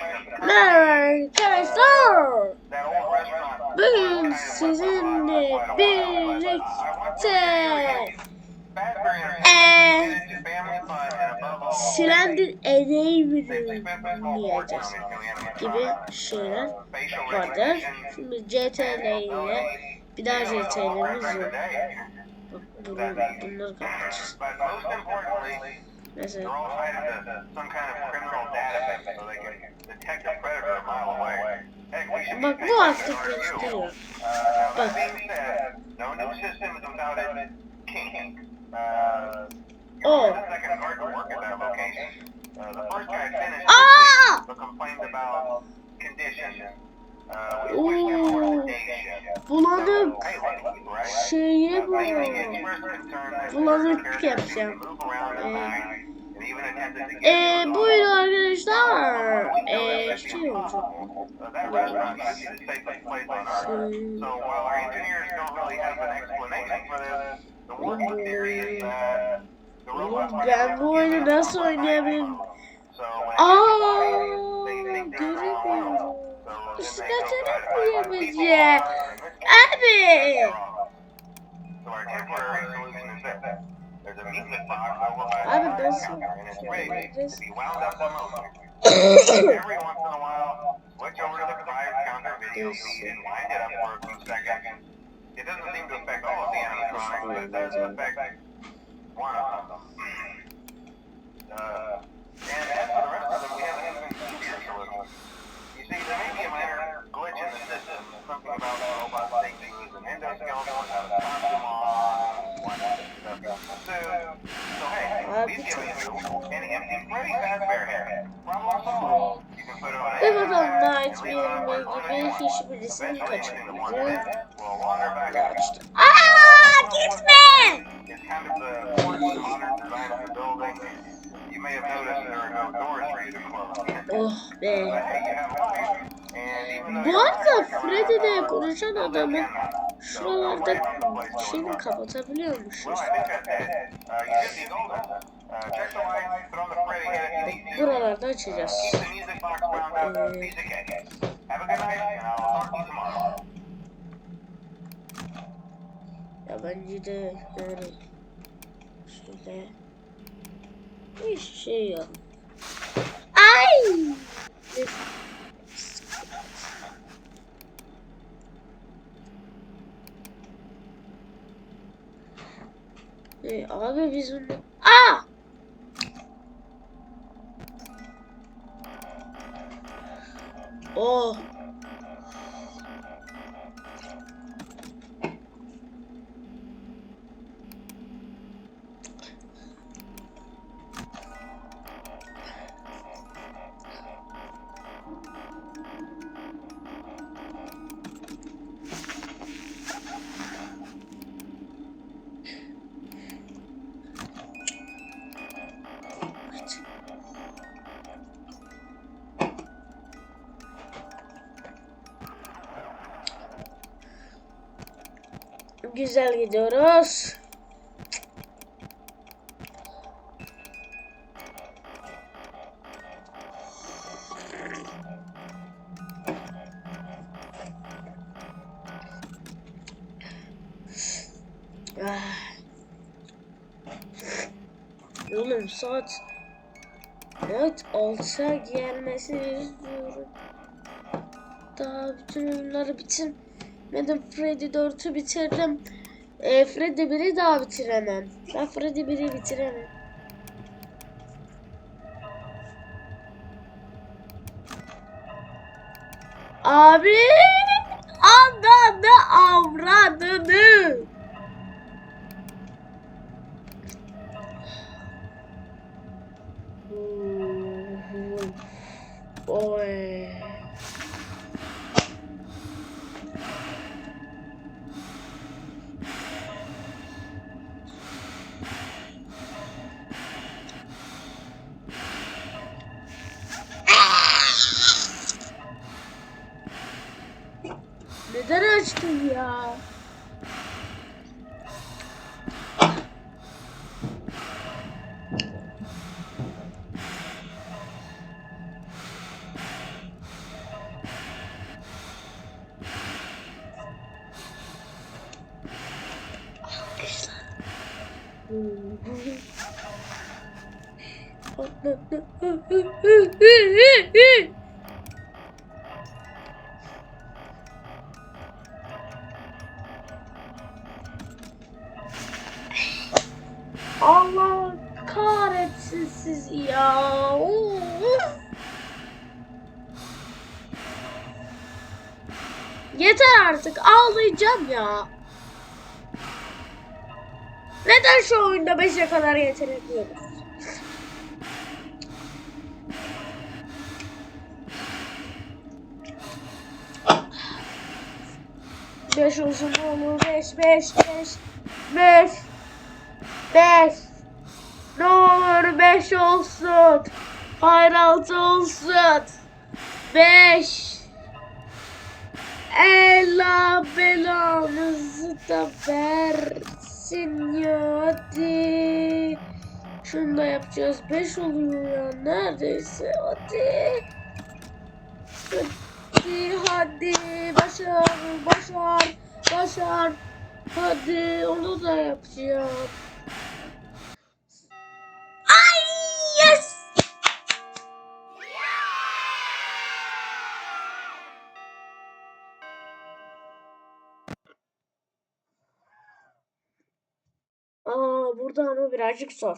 Merhaba arkadaşlar. Bugün sizinle birlikte eee Slender dinleyeceğiz gibi şeyler vardır. Şimdi CTRL ile bir daha CTRL'imiz yok. Bunu, bunları kapatacağız. Mesela bak bu artık gösteriyor. Bak. Oh. Aa! shift. Bulanık mainly bu. Bulanık yapacağım. at Ee, buydu arkadaşlar. Ee, şey olacak. Ben bu oyunu nasıl oynayabilirim? Aaa! Göremiyorum. Sıkıntı ne koyabileceğim? Abi! Yapacağız? be wound up remotely. Every once in a while, switch over to the counter video feed and wind it up for a few seconds. It doesn't seem to affect all of the animatronics, but it does affect one of them. Noticed there are no doors for you to close. Oh be. Bu arada Freddy'de konuşan adamın şuralarda şeyini kapatabiliyormuşuz. Buralarda açacağız. tomorrow. Ya bence de yani şöyle hiç şey yok. Ay! E, abi biz bunu... Aa! Oh! Güzel gidiyoruz. Ah. Oğlum saat Evet 6'a gelmesini istiyorum. Daha bütün oyunları bitirmedim. Freddy 4'ü bitirdim. E, Freddy 1'i daha bitiremem. Ben Freddy 1'i bitiremem. Abi ananı avradını. Oy. Neden açtın ya? Sizi ya. Yeter artık ağlayacağım ya. Neden şu oyunda 5'e kadar yetenekliyorduk? Beş olsun olur beş beş beş beş beş ne olur beş olsun hayır altı olsun beş Ela belanızı da versin ya hadi. Şunu da yapacağız. 5 oluyor ya neredeyse hadi. Hadi hadi başar başar başar. Hadi onu da yapacağım. Burada ama birazcık zor.